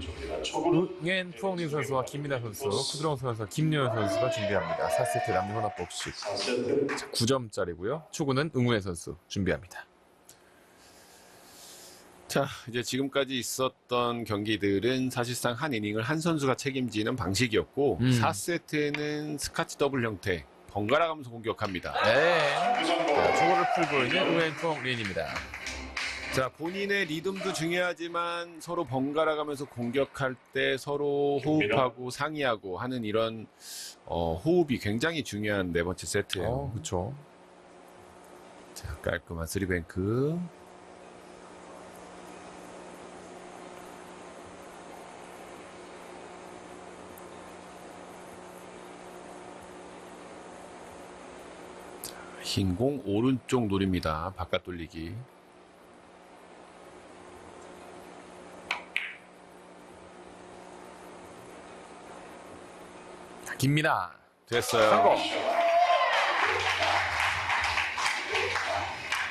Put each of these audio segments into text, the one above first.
쪽입니다. 초구는 응엔 푸엉린 선수와 김민아 선수, 쿠드롱 선수와 김여현 선수가 준비합니다. 4세트 남녀 혼합 복식 4세트 9점짜리고요. 초구는 응우의 선수 준비합니다. 자, 이제 지금까지 있었던 경기들은 사실상 한 이닝을 한 선수가 책임지는 방식이었고 음. 4세트는 스카치 더블 형태 번갈아 가면서 공격합니다. 네. 구성공 자, 초구를 풀고 있는 응엔 푸엉린입니다. 자, 본인의 리듬도 중요하지만 서로 번갈아 가면서 공격할 때 서로 호흡하고 상의하고 하는 이런 어, 호흡이 굉장히 중요한 네 번째 세트예요. 어, 그렇죠. 자, 깔끔한 쓰리뱅크. 흰공 오른쪽 노립니다. 바깥 돌리기. 김민아 됐어요. 성공.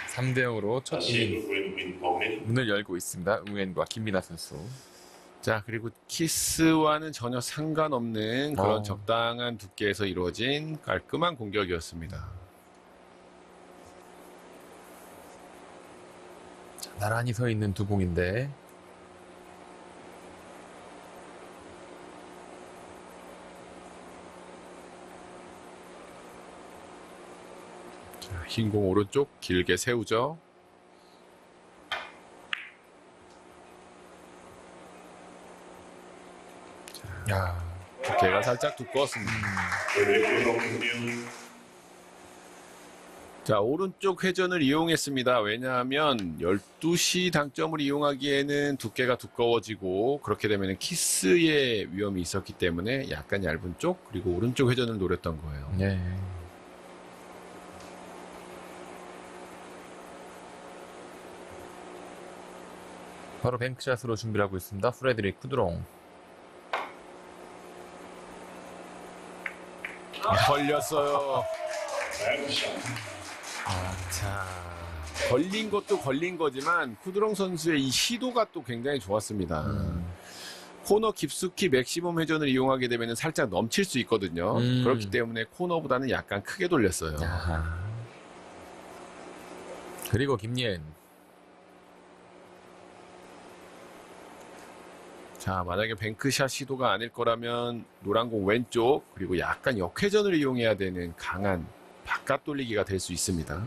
3대 0으로 첫 이닝 문을 열고 있습니다. 응엔과 김민아 선수. 자, 그리고 키스와는 전혀 상관없는 그런 어. 적당한 두께에서 이루어진 깔끔한 공격이었습니다. 자, 나란히 서 있는 두 공인데 흰공 오른쪽 길게 세우죠. 야, 두께가 살짝 두꺼웠습니다. 자, 오른쪽 회전을 이용했습니다. 왜냐하면 12시 당점을 이용하기에는 두께가 두꺼워지고 그렇게 되면 키스의 위험이 있었기 때문에 약간 얇은 쪽 그리고 오른쪽 회전을 노렸던 거예요. 네. 바로 뱅크샷으로 준비를 하고 있습니다. 프레드릭 쿠드롱. 걸렸어요. 백샷 자, 걸린 것도 걸린 거지만 쿠드롱 선수의 이 시도가 또 굉장히 좋았습니다. 음. 코너 깊숙이 맥시멈 회전을 이용하게 되면 살짝 넘칠 수 있거든요. 음. 그렇기 때문에 코너보다는 약간 크게 돌렸어요. 야하. 그리고 김예은. 자, 만약에 뱅크샷 시도가 아닐 거라면 노란 공 왼쪽 그리고 약간 역회전을 이용해야 되는 강한 바깥 돌리기가 될 수 있습니다.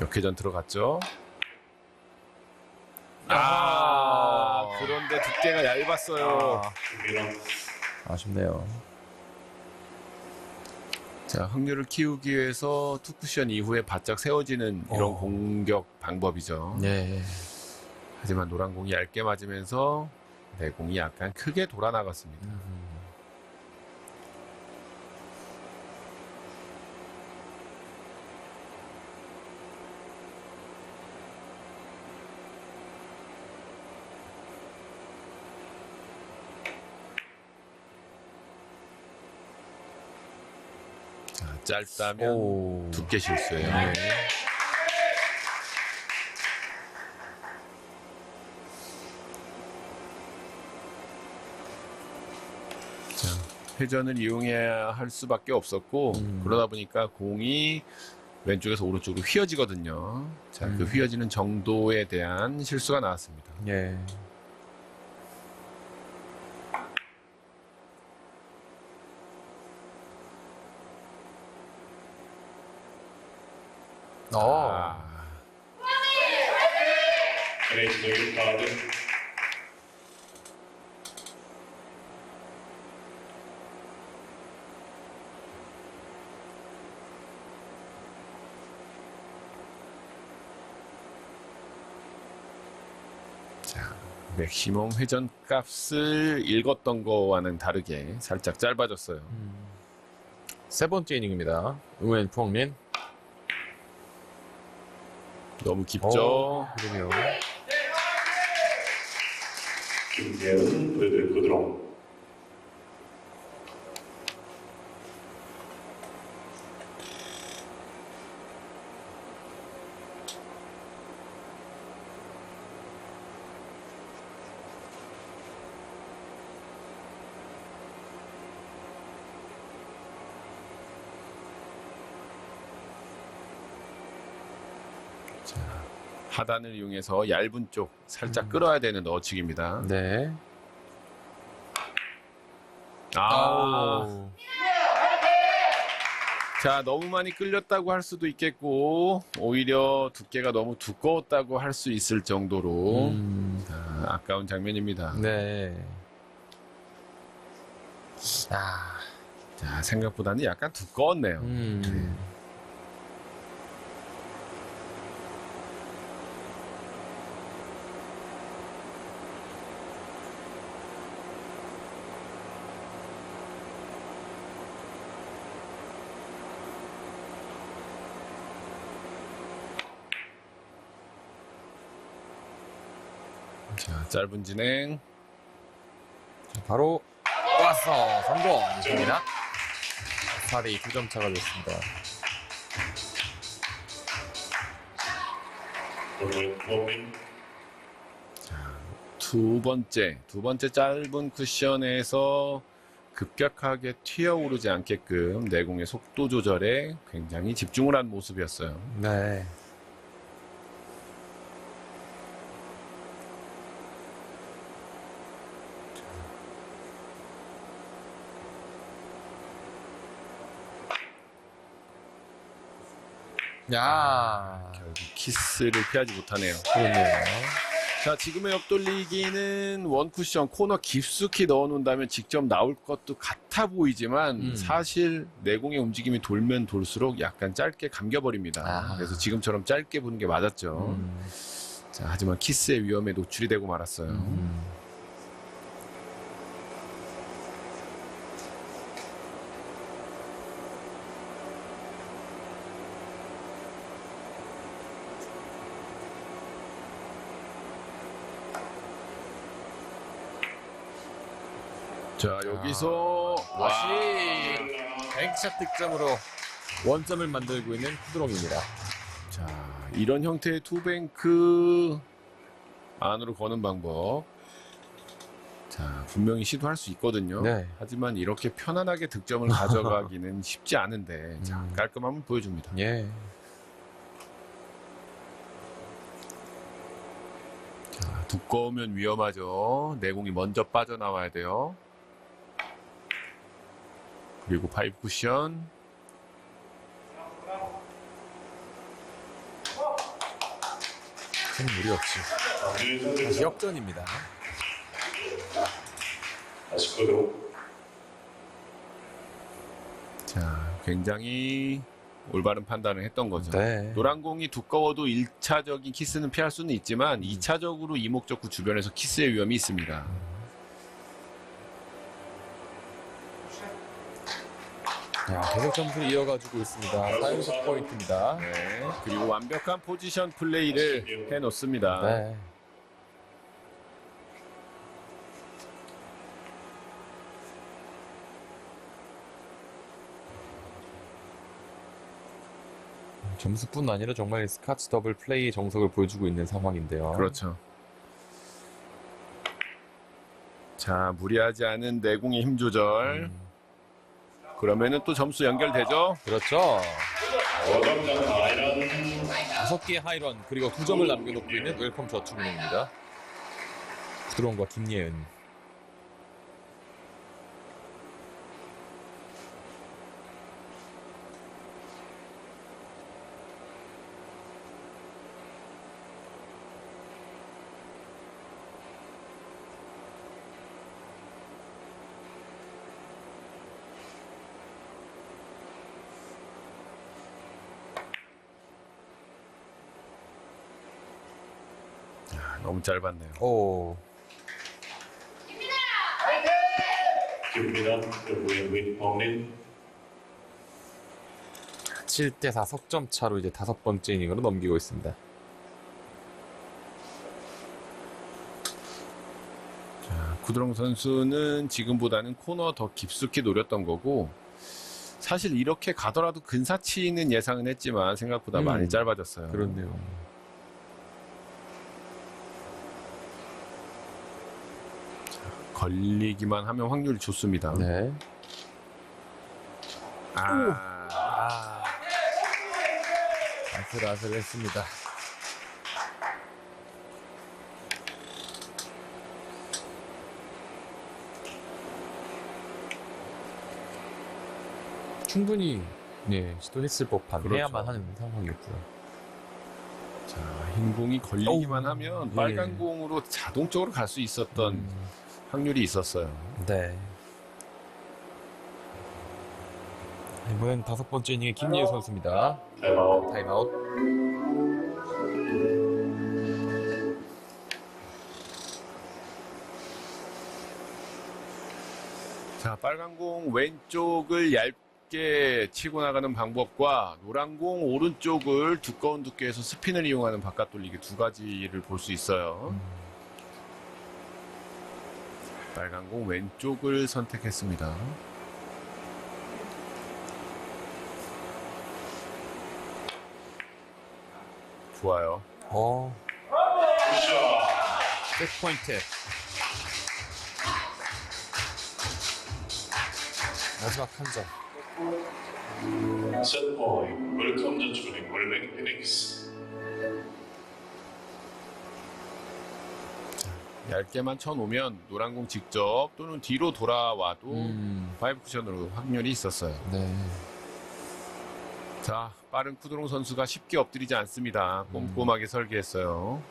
역회전 들어갔죠. 아, 그런데 두께가 얇았어요. 준비랑 아쉽네요. 자, 확률을 키우기 위해서 투쿠션 이후에 바짝 세워지는 이런 어. 공격 방법이죠. 네. 하지만 노란 공이 얇게 맞으면서 내 공이 약간 크게 돌아 나갔습니다. 음. 자, 짧다면 오. 두께 실수예요. 네. 회전을 이용해야 할 수밖에 없었고 음. 그러다 보니까 공이 왼쪽에서 오른쪽으로 휘어지거든요. 자, 그 음. 휘어지는 정도에 대한 실수가 나왔습니다. 예. 어. 아, 노일 카드 자, 맥시멈 회전 값을 읽었던 거와는 다르게 살짝 짧아졌어요. 세 번째 이닝입니다. 응웬 푸엉린. 너무 깊죠? 어, 그러네요. 김예훈 부드러운 부드러운 하단을 이용해서 얇은 쪽 살짝 음. 끌어야 되는 너치기입니다. 네. 아, 아우. 자 너무 많이 끌렸다고 할 수도 있겠고 오히려 두께가 너무 두꺼웠다고 할 수 있을 정도로 음, 아, 아까운 장면입니다. 네. 아, 자 생각보다는 약간 두꺼웠네요. 음. 자 짧은 진행. 자, 바로 왔어. 성공입니다. 4대2 2점 차가 됐습니다. 두 번째, 두 번째 짧은 쿠션에서 급격하게 튀어오르지 않게끔 내공의 속도 조절에 굉장히 집중을 한 모습이었어요. 네. 야, 결국 키스를 피하지 못하네요. 그렇네요. 자, 지금의 옆돌리기는 원 쿠션 코너 깊숙이 넣어놓는다면 직접 나올 것도 같아 보이지만 음. 사실 내공의 움직임이 돌면 돌수록 약간 짧게 감겨버립니다. 아. 그래서 지금처럼 짧게 부는 게 맞았죠. 음, 자, 하지만 키스의 위험에 노출이 되고 말았어요. 음. 자, 여기서 아. 다시 뱅크샷 득점으로 원점을 만들고 있는 푸드롱입니다. 자, 이런 형태의 투뱅크 안으로 거는 방법. 자, 분명히 시도할 수 있거든요. 네. 하지만 이렇게 편안하게 득점을 가져가기는 쉽지 않은데, 자, 음. 깔끔함을 보여줍니다. 예. 자, 두꺼우면 위험하죠. 내공이 먼저 빠져나와야 돼요. 그리고 파이프 쿠션. 큰 무리 없이 다시. 역전입니다. 자, 굉장히 올바른 판단을 했던 거죠. 네. 노란 공이 두꺼워도 1차적인 키스는 피할 수는 있지만 2차적으로 이목적구 주변에서 키스의 위험이 있습니다. 야, 계속 점수를 이어가지고 있습니다. 타임스 포인트입니다. 네. 그리고 완벽한 포지션 플레이를 해놓습니다. 네. 점수뿐 아니라 정말 스카치 더블 플레이 정석을 보여주고 있는 상황인데요. 그렇죠. 자, 무리하지 않은 내공의 힘 조절. 음, 그러면은 또 점수 연결되죠? 그렇죠. 다섯 개의 하이런 그리고 두 점을 남겨놓고 있는 웰컴 저축은행입니다. 부드러움과 김예은. 너무 짧았네요. 오, 기입니다. with Bowling. 7대4 석점 차로 이제 다섯 번째 이닝으로 넘기고 있습니다. 자, 구드롱 선수는 지금보다는 코너 더 깊숙이 노렸던 거고 사실 이렇게 가더라도 근사치는 예상은 했지만 생각보다 음. 많이 짧아졌어요. 그렇네요. 걸리기만 하면 확률이 좋습니다. 네. 아. 아, 아슬아슬 했습니다. 충분히 네 시도했을 법한 그렇죠. 해야만 하는 상황이었고요. 자, 흰 공이 걸리기만 하면 예. 빨간 공으로 자동적으로 갈 수 있었던 음. 확률이 있었어요. 네. 이번엔 다섯 번째 이닝의 김예우 선수입니다. 타임아웃. 타임아웃. 자, 빨간 공 왼쪽을 얇게 치고 나가는 방법과 노란 공 오른쪽을 두꺼운 두께에서 스핀을 이용하는 바깥 돌리기 두 가지를 볼 수 있어요. 빨간 공 왼쪽을 선택했습니다. 좋아요. 어, 굿샷. 백 포인트. 마지막 한 점. 세트 포인트. 웰컴 전출인 월뱅 피닉스. 얇게만 쳐놓으면 노란 공 직접 또는 뒤로 돌아와도 음, 파이브 쿠션으로 확률이 있었어요. 네. 자, 빠른 쿠드롱 선수가 쉽게 엎드리지 않습니다. 꼼꼼하게 설계했어요.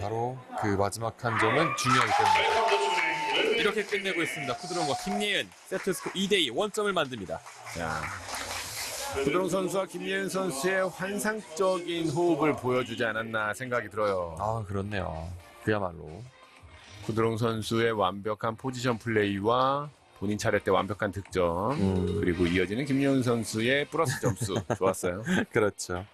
바로 그 마지막 한 점은 중요하기 월뱅 이렇게 끝내고 있습니다. 쿠드론과 김예은 세트 스코 2대2 원점을 만듭니다. 자, 쿠드롱 선수와 김예은 선수의 환상적인 호흡을 보여주지 않았나 생각이 들어요. 아, 그렇네요. 그야말로. 쿠드롱 선수의 완벽한 포지션 플레이와 본인 차례 때 완벽한 득점 음. 그리고 이어지는 김예은 선수의 플러스 점수 좋았어요. 그렇죠.